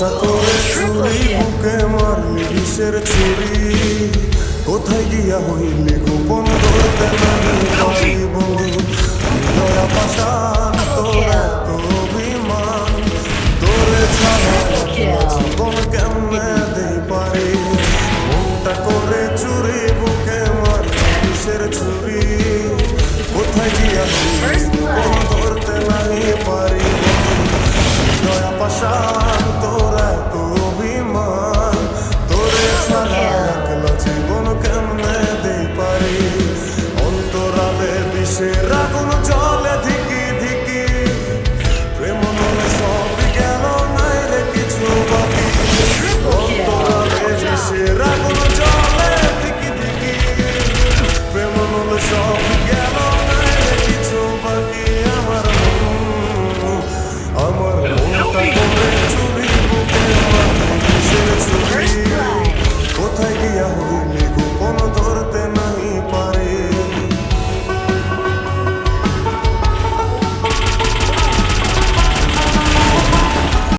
কথা করে শুনি বুকে মারলি বিষের চুরি কোথায় গিয়া হইলি গোপন করতে নাহি পারি বন্ধু, দয়া পাশান, তোরা তো অভিমান। তোরে ছাড়া জীবন কেমনে দেই পারি? মনটা করে চুরি, বুকে মারলি বিষের চুরি কোথায় গিয়া হইলি গোপন করতে নাহি পারি দয়া পাশান